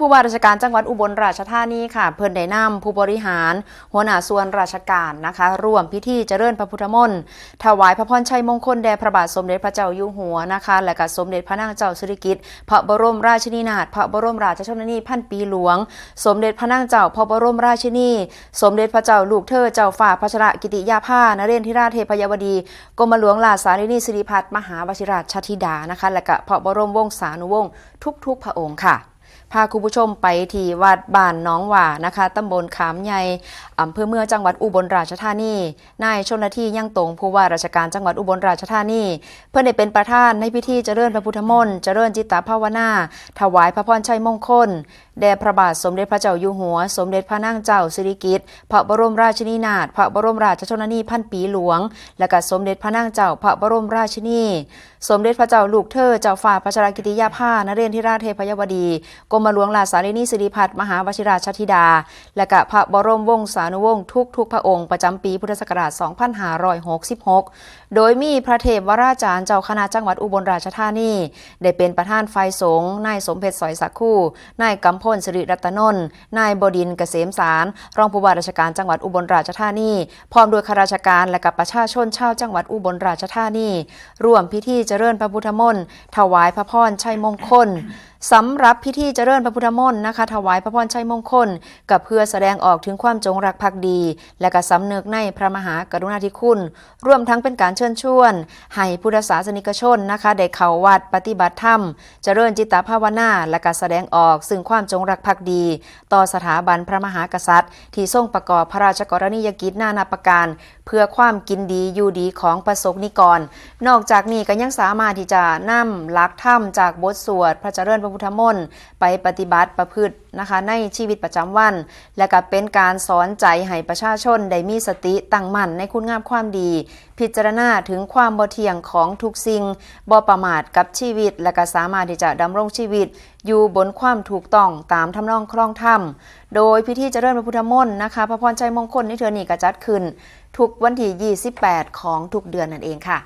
ผู้ว่าราชการจังหวัดอุบลราชธานีค่ะ เพิ่นได้นำผู้บริหาร หัวหน้าส่วนราชการนะคะร่วมพิธีเจริญพระพุทธมนต์ถวายพระพรชัยมงคลแด่พระบาทสมเด็จพระเจ้าอยู่หัวนะคะ และก็สมเด็จพระนางเจ้าสิริกิติ์พระบรมราชินีนาถพระบรมราชชนนีพันปีหลวง สมเด็จพระนางเจ้าพระบรมราชินี สมเด็จพระเจ้าลูกเธอเจ้าฝ่าพระชรกิติยาภานเรนทิราชเทพยวดีกรมหลวงลาสารินีสิริพัฒน์มหาวชิราชธิดานะคะ และก็พระบรมวงศานุวงศ์ทุกๆพระองค์ค่ะ พาคุณผู้ชมไปที่วัดบ้านน้องหว่านะคะตำบลขามใหญ่อำเภอเมืองจังหวัดอุบลราชธานี นายชนละทียั่งตงผู้ว่าราชการจังหวัดอุบลราชธานี เพื่อได้เป็นประธานในพิธีเจริญพระพุทธมนต์เจริญจิตตภาวนา ถวายพระพรชัยมงคล แด่พระบาทสมเด็จพระเจ้าอยู่หัว สมเด็จพระนางเจ้าสิริกิติ์พระบรมราชินีนาถพระบรมราชชนนีพันปีหลวง และก็สมเด็จพระนางเจ้าพระบรมราชินี สมเด็จพระเจ้าลูกเธอเจ้าฝ่าพระชรกิติยาภานเรนทิราเทพยวดีกรมหลวงลาสารินีสิริพัฒน์มหาวชิราชธิดา และก็พระบรมวงศานุวงศ์ทุกทุกพระองค์ประจำปีพุทธศักราช 2566 โดยมีพระเทพวราจารย์เจ้าคณะจังหวัดอุบลราชธานี ได้เป็นประธานฝ่ายสงฆ์นายสมเพชรสอยสักคู่นายกำพลสิริรัตนนท์นายบดินเกษมสาร รองผู้ว่าราชการจังหวัดอุบลราชธานีพร้อมด้วยข้าราชการและกับประชาชนชาวจังหวัดอุบลราชธานี ร่วมพิธีเจริญพระพุทธมนต์ถวายพระพรชัยมงคล สำหรับพิธีเจริญพระพุทธมนต์นะคะ ถวายพระพรชัยมงคล กับเพื่อแสดงออกถึงความจงรักภักดี และก็สำเนึกในพระมหากรุณาธิคุณ รวมทั้งเป็นการเชิญชวน ให้พุทธศาสนิกชนนะคะได้เข้าวัดปฏิบัติธรรม เจริญจิตตภาวนา และก็แสดงออก ซึ่งความจงรักภักดี ต่อสถาบันพระมหากษัตริย์ ที่ทรงประกอบพระราชกรณียกิจนานาประการ เพื่อความกินดีอยู่ดีของประสบนิกร นอกจากนี้ก็ยังสามารถที่จะนำหลักธรรมจากบทสวดพระเจริญพระพุทธมนต์ไปปฏิบัติประพฤตินะคะในชีวิตประจำวัน และก็เป็นการสอนใจให้ประชาชนได้มีสติตั้งมั่นในคุณงามความดี พิจารณาถึงความบ่เที่ยงของทุกสิ่งบ่ประมาทกับชีวิต และก็สามารถที่จะดำรงชีวิต อยู่บนความถูกต้องตามทำนองครองธรรมโดยพิธีเจริญพระพุทธมนต์นะคะพระพรชัยมงคลในเทือนี้ก็จัดขึ้น ทุกวันที่ 28 ของทุกเดือนนั่นเองค่ะ